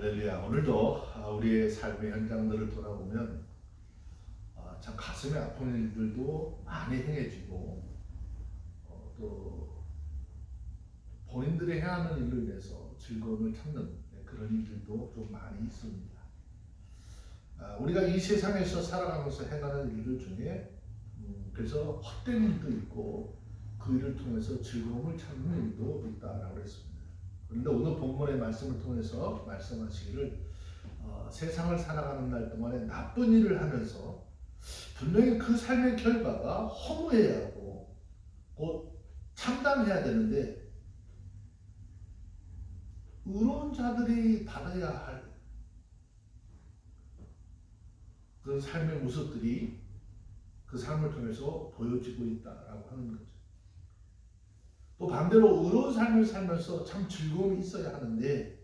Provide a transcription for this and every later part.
할렐루야. 오늘도 아, 우리의 삶의 현장들을 돌아보면 아, 참 가슴에 아픈 일들도 많이 행해지고 어, 또 본인들이 해야 하는 일로 인해서 즐거움을 찾는 네, 그런 일들도 좀 많이 있습니다. 아, 우리가 이 세상에서 살아가면서 행하는 일들 중에 음, 그래서 헛된 일도 있고 그 일을 통해서 즐거움을 찾는 일도 있다라고 했습니다. 그런데 오늘 본문의 말씀을 통해서 말씀하시기를 어, 세상을 살아가는 날 동안에 나쁜 일을 하면서 분명히 그 삶의 결과가 허무해야 하고 곧 참담해야 되는데 의로운 자들이 받아야 할 그런 삶의 모습들이 그 삶을 통해서 보여지고 있다라고 하는 거죠. 또 반대로 의로운 삶을 살면서 참 즐거움이 있어야 하는데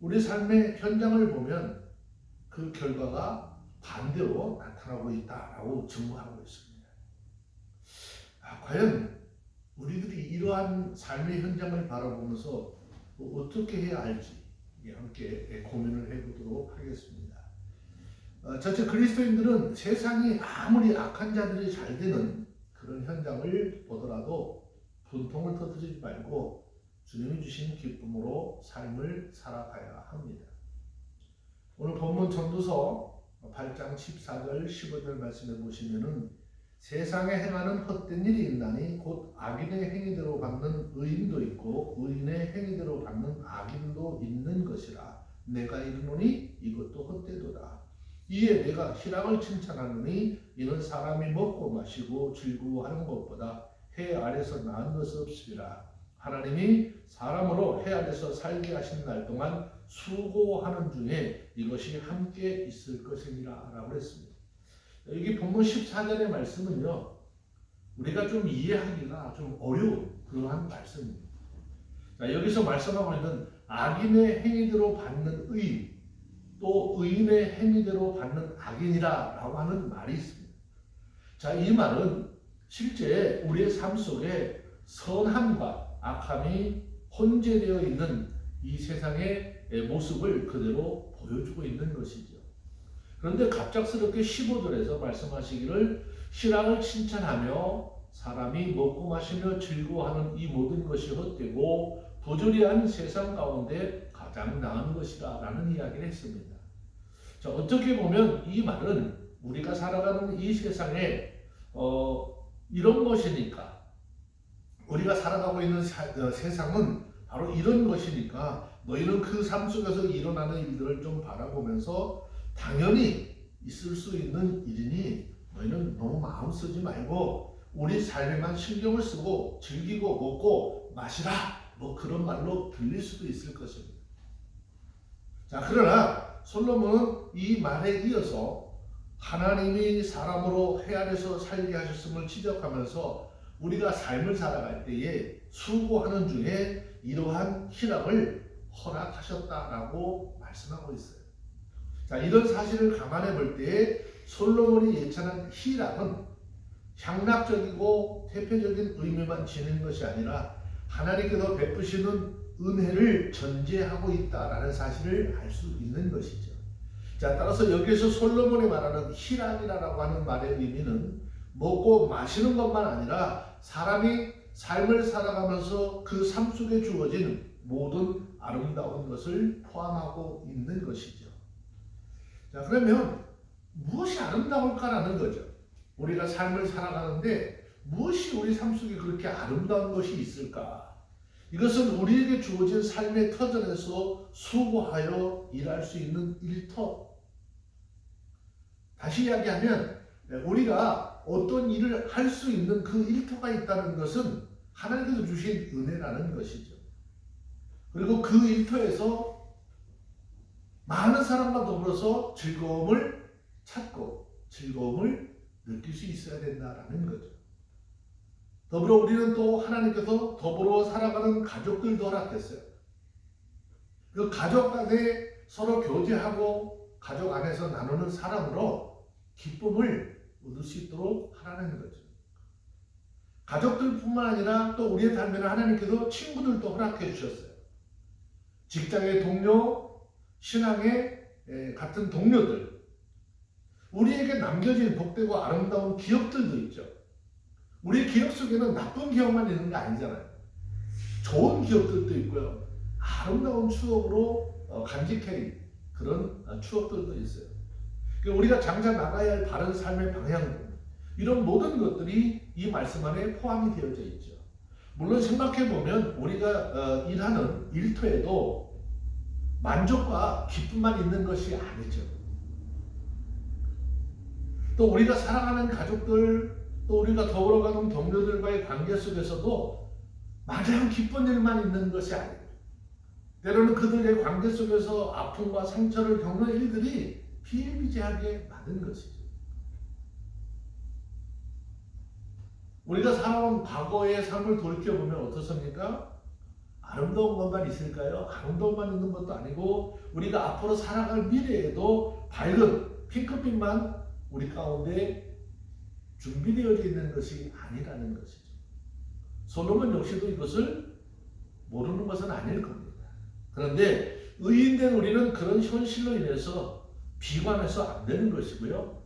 우리 삶의 현장을 보면 그 결과가 반대로 나타나고 있다라고 증거하고 있습니다. 아, 과연 우리들이 이러한 삶의 현장을 바라보면서 뭐 어떻게 해야 할지 함께 고민을 해보도록 하겠습니다. 어, 전체 그리스도인들은 세상이 아무리 악한 자들이 잘 되는 그런 현장을 보더라도 분통을 터뜨리지 말고 주님이 주신 기쁨으로 삶을 살아가야 합니다. 오늘 본문 전도서 8장 14절 15절 말씀에 보시면은 세상에 행하는 헛된 일이 있나니 곧 악인의 행위대로 받는 의인도 있고 의인의 행위대로 받는 악인도 있는 것이라 내가 이르노니 이것도 헛되도다. 이에 내가 희락을 칭찬하노니 이는 사람이 먹고 마시고 즐거워하는 것보다 해 아래서 나은 것이 없으리라. 하나님이 사람으로 해 아래서 살게 하신 날 동안 수고하는 중에 이것이 함께 있을 것이니라 라고 했습니다. 여기 본문 14절의 말씀은요. 우리가 좀 이해하기가 좀 어려운 그러한 말씀입니다. 자, 여기서 말씀하고 있는 악인의 행위대로 받는 의, 또 의인의 행위대로 받는 악인이라 라고 하는 말이 있습니다. 자, 이 말은 실제 우리의 삶 속에 선함과 악함이 혼재되어 있는 이 세상의 모습을 그대로 보여주고 있는 것이죠. 그런데 갑작스럽게 15절에서 말씀하시기를 신앙을 칭찬하며 사람이 먹고 마시며 즐거워하는 이 모든 것이 헛되고 부조리한 세상 가운데 가장 나은 것이다 라는 이야기를 했습니다. 자, 어떻게 보면 이 말은 우리가 살아가는 이 세상에 어, 이런 것이니까 우리가 살아가고 있는 사, 어, 세상은 바로 이런 것이니까 너희는 그 삶 속에서 일어나는 일들을 좀 바라보면서 당연히 있을 수 있는 일이니 너희는 너무 마음 쓰지 말고 우리 삶에만 신경을 쓰고 즐기고 먹고 마시라 뭐 그런 말로 들릴 수도 있을 것입니다. 자 그러나 솔로몬은 이 말에 이어서 하나님이 사람으로 해 아래서 살게 하셨음을 지적하면서 우리가 삶을 살아갈 때에 수고하는 중에 이러한 희락을 허락하셨다라고 말씀하고 있어요. 자, 이런 사실을 감안해 볼 때에 솔로몬이 예찬한 희락은 향락적이고 대표적인 의미만 지닌 것이 아니라 하나님께서 베푸시는 은혜를 전제하고 있다라는 사실을 알 수 있는 것이죠. 자, 따라서 여기에서 솔로몬이 말하는 희락이라고 하는 말의 의미는 먹고 마시는 것만 아니라 사람이 삶을 살아가면서 그 삶 속에 주어진 모든 아름다운 것을 포함하고 있는 것이죠. 자, 그러면 무엇이 아름다울까라는 거죠. 우리가 삶을 살아가는데 무엇이 우리 삶 속에 그렇게 아름다운 것이 있을까? 이것은 우리에게 주어진 삶의 터전에서 수고하여 일할 수 있는 일터, 다시 이야기하면 우리가 어떤 일을 할 수 있는 그 일터가 있다는 것은 하나님께서 주신 은혜라는 것이죠. 그리고 그 일터에서 많은 사람과 더불어서 즐거움을 찾고 즐거움을 느낄 수 있어야 된다라는 거죠. 더불어 우리는 또 하나님께서 더불어 살아가는 가족들도 허락했어요. 그 가족 간에 서로 교제하고 가족 안에서 나누는 사람으로 기쁨을 얻을 수 있도록 하라는 거죠. 가족들뿐만 아니라 또 우리의 삶에는 하나님께서 친구들도 허락해 주셨어요. 직장의 동료, 신앙의 에, 같은 동료들, 우리에게 남겨진 복되고 아름다운 기억들도 있죠. 우리 기억 속에는 나쁜 기억만 있는 게 아니잖아요. 좋은 기억들도 있고요. 아름다운 추억으로 어, 간직해 그런 어, 추억들도 있어요. 그러니까 우리가 장자 나가야 할 바른 삶의 방향, 이런 모든 것들이 이 말씀 안에 포함이 되어져 있죠. 물론 생각해 보면 우리가 어, 일하는 일터에도 만족과 기쁨만 있는 것이 아니죠. 또 우리가 사랑하는 가족들, 또 우리가 더불어가는 동료들과의 관계 속에서도 마냥 기쁜 일만 있는 것이 아니에요. 때로는 그들의 관계 속에서 아픔과 상처를 겪는 일들이 비일비재하게 많은 것이죠. 우리가 살아온 과거의 삶을 돌이켜보면 어떻습니까? 아름다운 것만 있을까요? 아름다운 것만 있는 것도 아니고 우리가 앞으로 살아갈 미래에도 밝은 핑크빛만 우리 가운데 준비되어 있는 것이 아니라는 것이죠. 솔로몬 역시도 이것을 모르는 것은 아닐 겁니다. 그런데 의인된 우리는 그런 현실로 인해서 비관해서 안 되는 것이고요.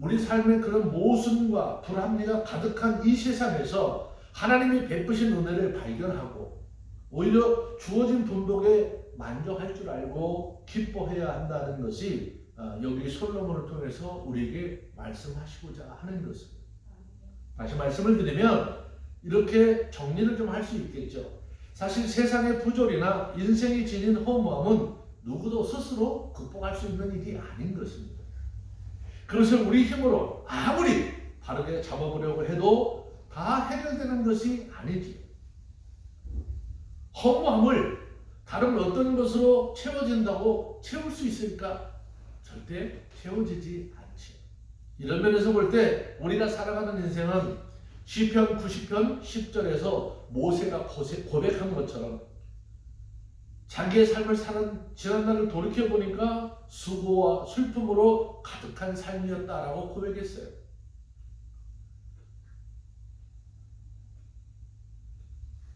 우리 삶의 그런 모순과 불합리가 가득한 이 세상에서 하나님이 베푸신 은혜를 발견하고 오히려 주어진 분복에 만족할 줄 알고 기뻐해야 한다는 것이 어, 여기 솔로몬을 통해서 우리에게 말씀하시고자 하는 것입니다. 다시 말씀을 드리면 이렇게 정리를 좀 할 수 있겠죠. 사실 세상의 부조리나 인생이 지닌 허무함은 누구도 스스로 극복할 수 있는 일이 아닌 것입니다. 그것을 우리 힘으로 아무리 바르게 잡아보려고 해도 다 해결되는 것이 아니지. 허무함을 다른 어떤 것으로 채워진다고 채울 수 있을까? 절대 채워지지 않지. 이런 면에서 볼 때 우리가 살아가는 인생은 시편 90편 10절에서 모세가 고백한 것처럼 자기의 삶을 사는 지난날을 돌이켜 보니까 수고와 슬픔으로 가득한 삶이었다라고 고백했어요.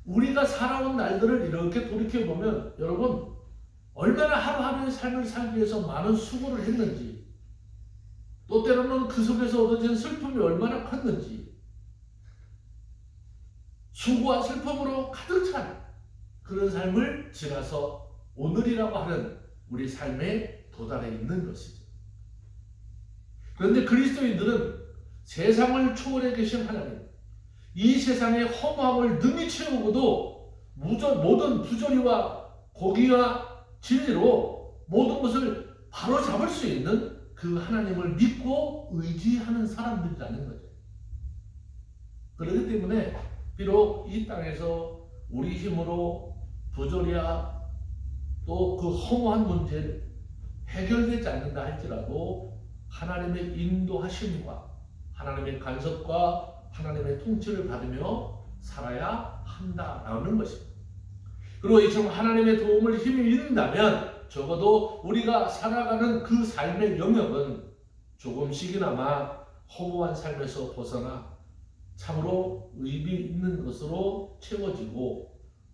우리가 살아온 날들을 이렇게 돌이켜 보면 여러분 얼마나 하루하루의 삶을 살기 위해서 많은 수고를 했는지 또 때로는 그 속에서 얻어진 슬픔이 얼마나 컸는지 수고와 슬픔으로 가득 찬 그런 삶을 지나서 오늘이라고 하는 우리 삶에 도달해 있는 것이죠. 그런데 그리스도인들은 세상을 초월해 계신 하나님, 이 세상의 허무함을 능히 채우고도 모든 부조리와 고기와 진리로 모든 것을 바로 잡을 수 있는 그 하나님을 믿고 의지하는 사람들이라는 거죠. 그렇기 때문에 비록 이 땅에서 우리 힘으로 부조리야 또그 허무한 문제를 해결되지 않는다 할지라도 하나님의 인도하심과 하나님의 간섭과 하나님의 통치를 받으며 살아야 한다라는 것입니다. 그리고 이처럼 하나님의 도움을 힘이 있다면 적어도 우리가 살아가는 그 삶의 영역은 조금씩이나마 허무한 삶에서 벗어나 참으로 의미 있는 것으로 채워지고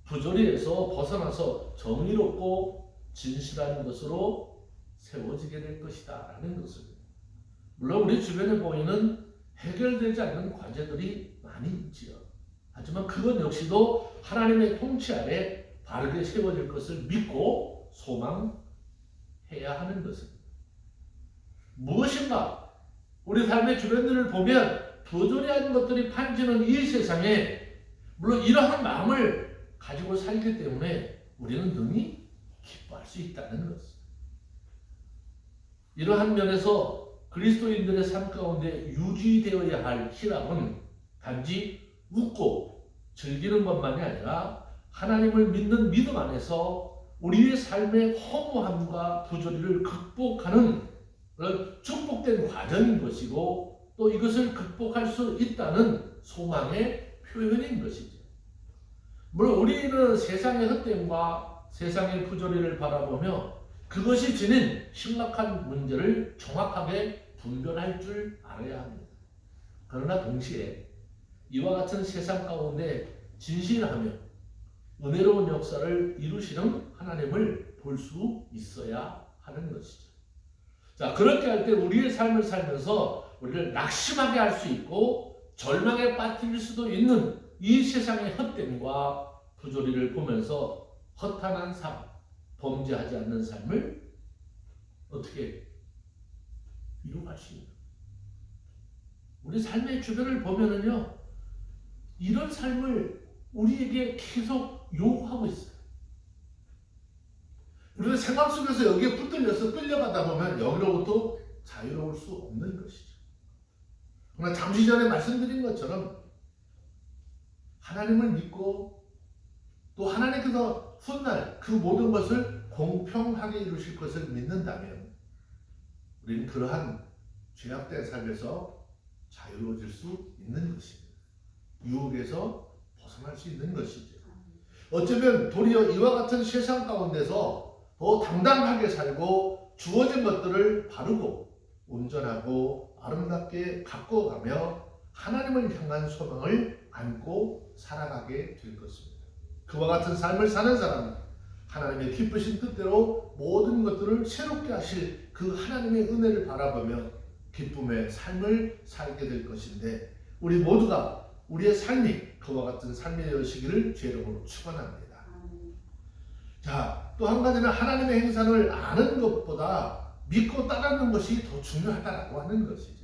부조리에서 벗어나서 정의롭고 진실한 것으로 세워지게 될 것이다 라는 것입니다. 물론 우리 주변에 보이는 해결되지 않는 과제들이 많이 있지요. 하지만 그것 역시도 하나님의 통치 아래 바르게 세워질 것을 믿고 소망해야 하는 것입니다. 무엇인가 우리 삶의 주변들을 보면 부조리한 것들이 판지는 이 세상에 물론 이러한 마음을 가지고 살기 때문에 우리는 능히 기뻐할 수 있다는 것입니다. 이러한 면에서 그리스도인들의 삶 가운데 유지되어야 할 희락은 단지 웃고 즐기는 것만이 아니라 하나님을 믿는 믿음 안에서 우리의 삶의 허무함과 부조리를 극복하는 축복된 과정인 것이고 또 이것을 극복할 수 있다는 소망의 표현인 것이죠. 물론 우리는 세상의 헛됨과 세상의 부조리를 바라보며 그것이 지닌 심각한 문제를 정확하게 분별할 줄 알아야 합니다. 그러나 동시에 이와 같은 세상 가운데 진실하며 은혜로운 역사를 이루시는 하나님을 볼 수 있어야 하는 것이죠. 자, 그렇게 할 때 우리의 삶을 살면서 우리를 낙심하게 할 수 있고 절망에 빠뜨릴 수도 있는 이 세상의 헛됨과 부조리를 보면서 허탄한 삶, 범죄하지 않는 삶을 어떻게 이루갈 수 있는 우리 삶의 주변을 보면은요 이런 삶을 우리에게 계속 요구하고 있어요. 우리가 생활 속에서 여기에 붙들려서 끌려가다 보면 여기로부터 자유로울 수 없는 것이죠. 그러나 잠시 전에 말씀드린 것처럼 하나님을 믿고 또 하나님께서 훗날 그 모든 것을 공평하게 이루실 것을 믿는다면 우리는 그러한 죄악된 삶에서 자유로워질 수 있는 것입니다. 유혹에서 벗어날 수 있는 것이죠. 어쩌면 도리어 이와 같은 세상 가운데서 더 당당하게 살고 주어진 것들을 바르고 온전하고 아름답게 가꿔가며 하나님을 향한 소망을 안고 살아가게 될 것입니다. 그와 같은 삶을 사는 사람은 하나님의 기쁘신 뜻대로 모든 것들을 새롭게 하실 그 하나님의 은혜를 바라보며 기쁨의 삶을 살게 될 것인데 우리 모두가 우리의 삶이 그와 같은 삶이 되시기를 죄력으로 축원합니다. 자, 또 한 가지는 하나님의 행상을 아는 것보다 믿고 따르는 것이 더 중요하다라고 하는 것이죠.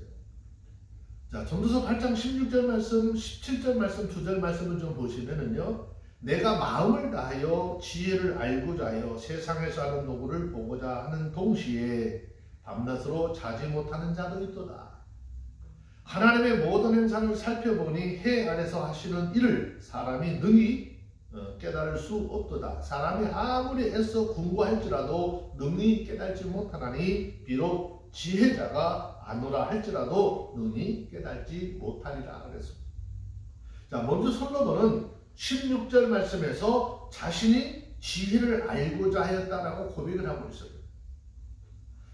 자, 전도서 8장 16절 말씀, 17절 말씀, 2절 말씀을 좀 보시면은요. 내가 마음을 다하여 지혜를 알고자 하여 세상에서 하는 노고를 보고자 하는 동시에 밤낮으로 자지 못하는 자도 있도다. 하나님의 모든 행상을 살펴보니 해 아래서 하시는 일을 사람이 능히 어, 깨달을 수 없도다. 사람이 아무리 애써 궁구할지라도 능히 깨달지 못하나니 비록 지혜자가 아노라 할지라도 능히 깨달지 못하리라 그랬습니다. 자, 먼저 솔로몬은 16절 말씀에서 자신이 지혜를 알고자 하였다라고 고백을 하고 있어요.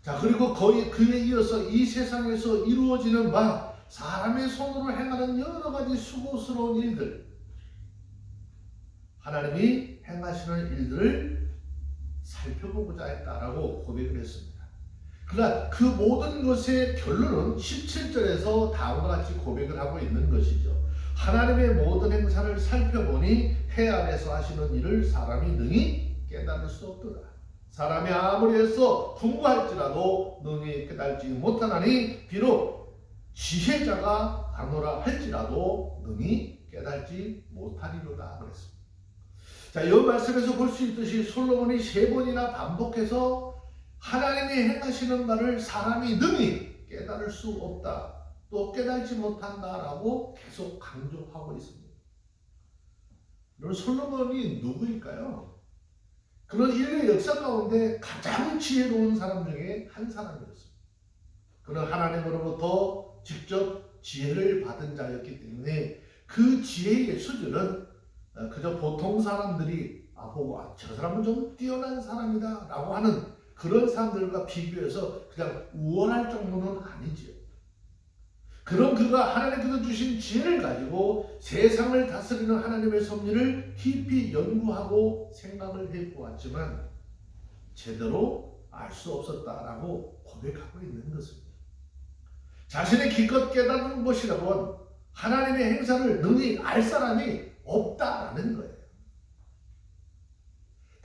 자, 그리고 거의 그에 이어서 이 세상에서 이루어지는 바 사람의 손으로 행하는 여러 가지 수고스러운 일들, 하나님이 행하시는 일들을 살펴보고자 했다라고 고백을 했습니다. 그러나 그 모든 것의 결론은 17절에서 다음과 같이 고백을 하고 있는 것이죠. 하나님의 모든 행사를 살펴보니 해 아래서 하시는 일을 사람이 능히 깨달을 수 없더라. 사람이 아무리 해서 궁구할지라도 능히 깨달지 못하나니 비록 지혜자가 아노라 할지라도 능히 깨달지 못하리로다 그랬습니다. 자, 이 말씀에서 볼 수 있듯이 솔로몬이 세 번이나 반복해서 하나님이 행하시는 바를 사람이 능히 깨달을 수 없다. 또 깨달지 못한다라고 계속 강조하고 있습니다. 그럼 솔로몬이 누구일까요? 그런 인류의 역사 가운데 가장 지혜로운 사람 중에 한 사람이었습니다. 그는 하나님으로부터 직접 지혜를 받은 자였기 때문에 그 지혜의 수준은 그저 보통 사람들이 아 보고 아, 저 사람은 좀 뛰어난 사람이다라고 하는 그런 사람들과 비교해서 그냥 우월할 정도는 아니지요. 그런 그가 하나님께서 주신 지혜를 가지고 세상을 다스리는 하나님의 섭리를 깊이 연구하고 생각을 해보았지만 제대로 알 수 없었다라고 고백하고 있는 것입니다. 자신의 기껏 깨닫는 것이라곤 하나님의 행사를 능히 알 사람이 없다라는 거예요.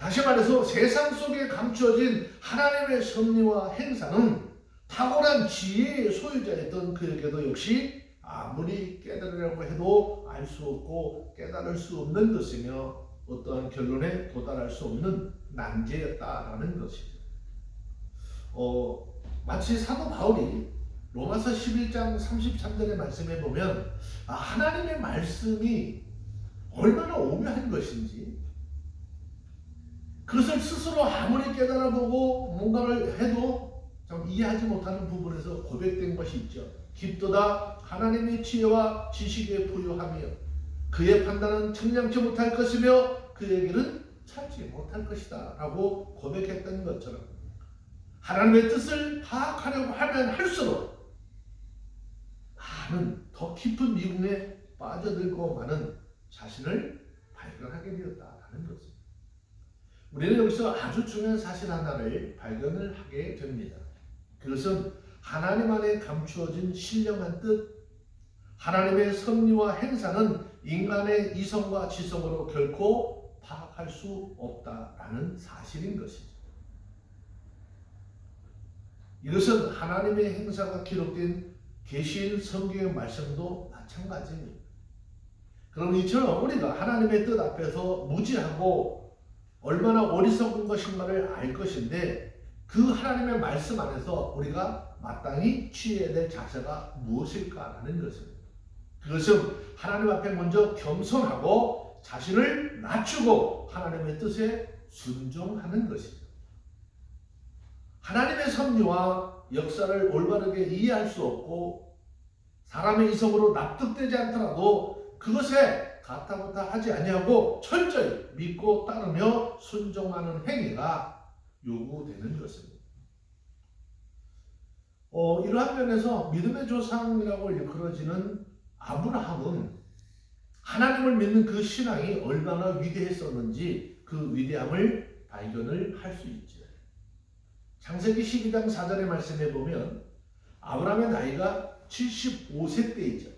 다시 말해서 세상 속에 감추어진 하나님의 섭리와 행사는 탁월한 지혜의 소유자였던 그에게도 역시 아무리 깨달으려고 해도 알 수 없고 깨달을 수 없는 것이며 어떠한 결론에 도달할 수 없는 난제였다라는 것이죠. 어, 마치 사도 바울이 로마서 11장 33절의 말씀에 보면 아, 하나님의 말씀이 얼마나 오묘한 것인지 그것을 스스로 아무리 깨달아보고 뭔가를 해도 좀 이해하지 못하는 부분에서 고백된 것이 있죠. 깊도다 하나님의 지혜와 지식에 부유하며 그의 판단은 청량치 못할 것이며 그에게는 찾지 못할 것이다 라고 고백했던 것처럼 하나님의 뜻을 파악하려고 하면 할수록 많은 더 깊은 미궁에 빠져들고 많은 자신을 발견하게 있다라는 것입니다. 우리는 여기서 아주 중요한 사실 하나를 발견을 하게 됩니다. 그것은 하나님 안에 감추어진 신령한 뜻, 하나님의 섭리와 행사는 인간의 이성과 지성으로 결코 파악할 수 없다라는 사실인 것이죠. 이것은 하나님의 행사가 기록된 계시인 성경의 말씀도 마찬가지입니다. 그럼 이처럼 우리가 하나님의 뜻 앞에서 무지하고 얼마나 어리석은 것인가를 알 것인데 그 하나님의 말씀 안에서 우리가 마땅히 취해야 될 자세가 무엇일까라는 것입니다. 그것은 하나님 앞에 먼저 겸손하고 자신을 낮추고 하나님의 뜻에 순종하는 것입니다. 하나님의 섭리와 역사를 올바르게 이해할 수 없고 사람의 이성으로 납득되지 않더라도 그것에 가타부타 하지 아니하고 철저히 믿고 따르며 순종하는 행위가 요구되는 것입니다. 어, 이러한 면에서 믿음의 조상이라고 일컬어지는 아브라함은 하나님을 믿는 그 신앙이 얼마나 위대했었는지 그 위대함을 발견을 할 수 있죠. 창세기 12장 4절의 말씀에 보면 아브라함의 나이가 75세 때이죠.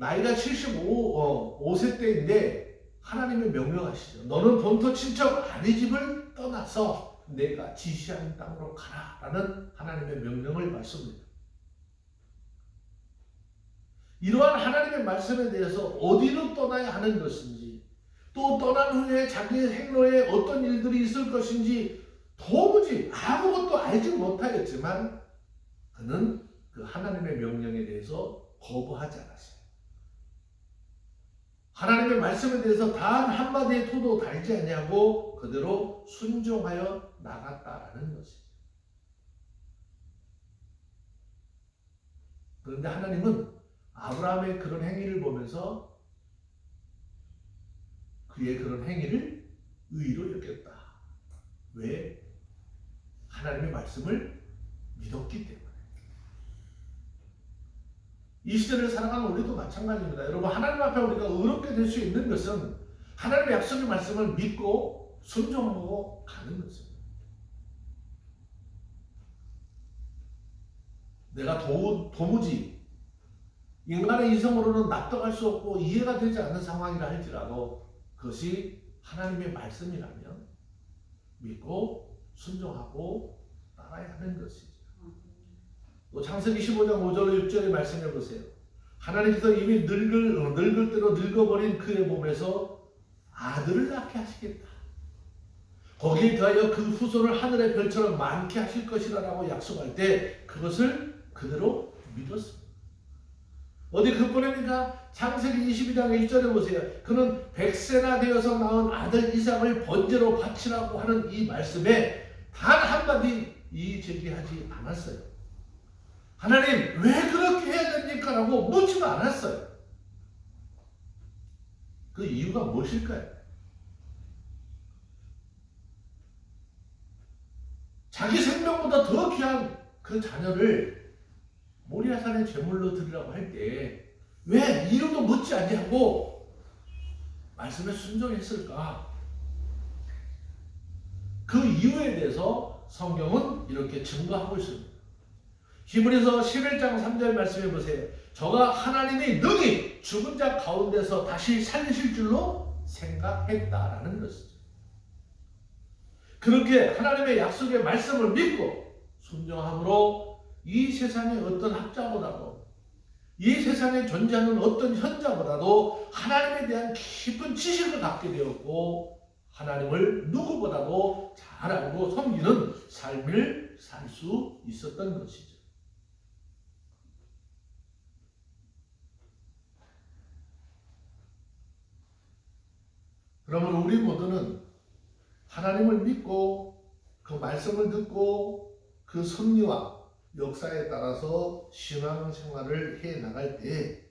나이가 75, 5세 때인데 하나님이 명령하시죠. 너는 본토 친척 아비 집을 떠나서 내가 지시한 땅으로 가라 라는 하나님의 명령을 받습니다. 이러한 하나님의 말씀에 대해서 어디로 떠나야 하는 것인지 또 떠난 후에 자기의 행로에 어떤 일들이 있을 것인지 도무지 아무것도 알지 못하였지만 그는 그 하나님의 명령에 대해서 거부하지 않았어요. 하나님의 말씀에 대해서 단 한마디의 토도 달지 않냐고 그대로 순종하여 나갔다라는 것이죠. 그런데 하나님은 아브라함의 그런 행위를 보면서 그의 그런 행위를 의로 여겼다. 왜? 하나님의 말씀을 믿었기 때문에. 이 시대를 살아가는 우리도 마찬가지입니다. 여러분, 하나님 앞에 우리가 의롭게 될 수 있는 것은 하나님의 약속의 말씀을 믿고 순종하고 가는 것입니다. 내가 도, 도무지 인간의 이성으로는 납득할 수 없고 이해가 되지 않는 상황이라 할지라도 그것이 하나님의 말씀이라면 믿고 순종하고 따라야 하는 것이죠. 또 창세기 15장 5절 6절의 말씀해 보세요. 하나님께서 이미 늙을, 늙을 대로 늙어버린 그의 몸에서 아들을 낳게 하시겠다. 거기에 더하여 그 후손을 하늘의 별처럼 많게 하실 것이라고 약속할 때 그것을 그대로 믿었습니다. 어디 그뿐입니까? 창세기 22장 1절에 보세요. 그는 백세나 되어서 낳은 아들 이삭을 번제로 바치라고 하는 이 말씀에 단 한마디 이의 제기하지 않았어요. 하나님 왜 그렇게 해야 됩니까? 라고 묻지도 않았어요. 그 이유가 무엇일까요? 자기 생명보다 더 귀한 그 자녀를 모리아산의 제물로 드리라고 할 때 왜 이유도 묻지 아니하고 말씀에 순종했을까? 그 이유에 대해서 성경은 이렇게 증거하고 있습니다. 히브리서 11장 3절 말씀해 보세요. 저가 하나님이 능히 죽은 자 가운데서 다시 살리실 줄로 생각했다라는 것이죠. 그렇게 하나님의 약속의 말씀을 믿고 순종함으로 이 세상의 어떤 학자보다도 이 세상에 존재하는 어떤 현자보다도 하나님에 대한 깊은 지식을 갖게 되었고 하나님을 누구보다도 잘 알고 섬기는 삶을 살 수 있었던 것이죠. 그러면 우리 모두는 하나님을 믿고 그 말씀을 듣고 그 섭리와 역사에 따라서 신앙생활을 해 나갈 때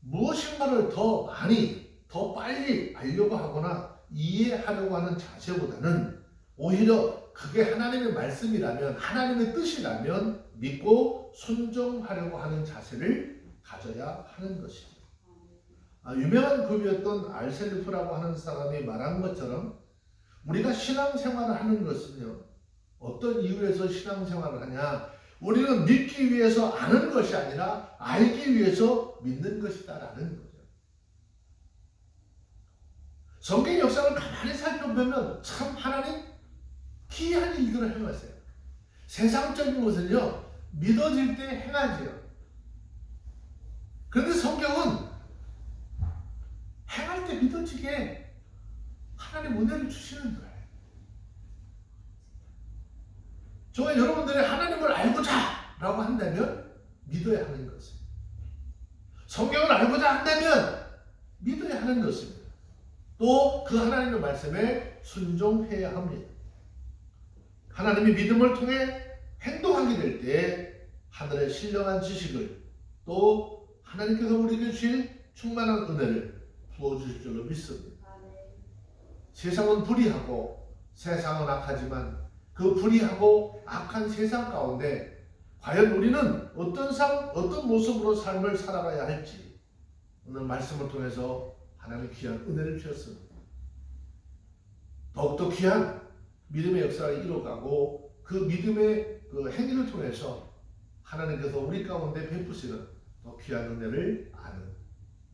무엇인가를 더 많이 더 빨리 알려고 하거나 이해하려고 하는 자세보다는 오히려 그게 하나님의 말씀이라면 하나님의 뜻이라면 믿고 순종하려고 하는 자세를 가져야 하는 것입니다. 아, 유명한 급이었던 알셀리프라고 하는 사람이 말한 것처럼 우리가 신앙생활을 하는 것은요 어떤 이유에서 신앙생활을 하냐 우리는 믿기 위해서 아는 것이 아니라 알기 위해서 믿는 것이다라는 거죠. 성경 역사를 가만히 살펴보면 참 하나님 기이한 일들을 행하세요. 세상적인 것은요 믿어질 때 행하지요. 그런데 성경은 믿어지게 하나님 은혜를 주시는 거예요. 저와 여러분들이 하나님을 알고자 라고 한다면 믿어야 하는 것입니다. 성경을 알고자 한다면 믿어야 하는 것입니다. 또 그 하나님의 말씀에 순종해야 합니다. 하나님이 믿음을 통해 행동하게 될 때 하늘의 신령한 지식을 또 하나님께서 우리에게 주신 충만한 은혜를 부어주실 줄로 믿습니다. 세상은 불의하고 세상은 악하지만 그 불의하고 악한 세상 가운데 과연 우리는 어떤 삶, 어떤 모습으로 삶을 살아가야 할지 오늘 말씀을 통해서 하나님의 귀한 은혜를 주셨습니다. 더욱더 귀한 믿음의 역사를 이뤄가고 그 믿음의 그 행위를 통해서 하나님께서 우리 가운데 베푸시는 더 귀한 은혜를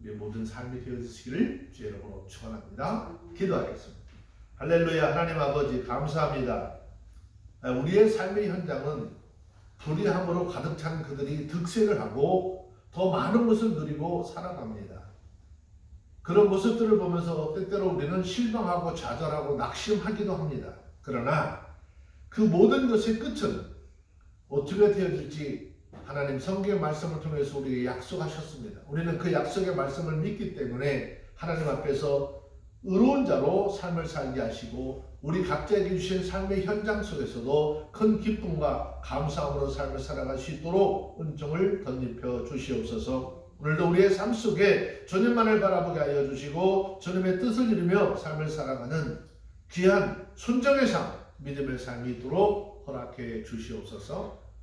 우리 모든 삶이 되어주시기를 주의 이름으로 축원합니다. 기도하겠습니다. 할렐루야 하나님 아버지 감사합니다. 아, 우리의 삶의 현장은 불의함으로 가득 찬 그들이 득세를 하고 더 많은 것을 누리고 살아갑니다. 그런 모습들을 보면서 때때로 우리는 실망하고 좌절하고 낙심하기도 합니다. 그러나 그 모든 것의 끝은 어떻게 되어질지 하나님 성경의 말씀을 통해서 우리에게 약속하셨습니다. 우리는 그 약속의 말씀을 믿기 때문에 하나님 앞에서 의로운 자로 삶을 살게 하시고 우리 각자에게 주신 삶의 현장 속에서도 큰 기쁨과 감사함으로 삶을 살아갈 수 있도록 은총을 덧입혀 주시옵소서. 오늘도 우리의 삶 속에 주님만을 바라보게 하여 주시고 주님의 뜻을 이루며 삶을 살아가는 귀한 순정의 삶, 믿음의 삶이 있도록 허락해 주시옵소서.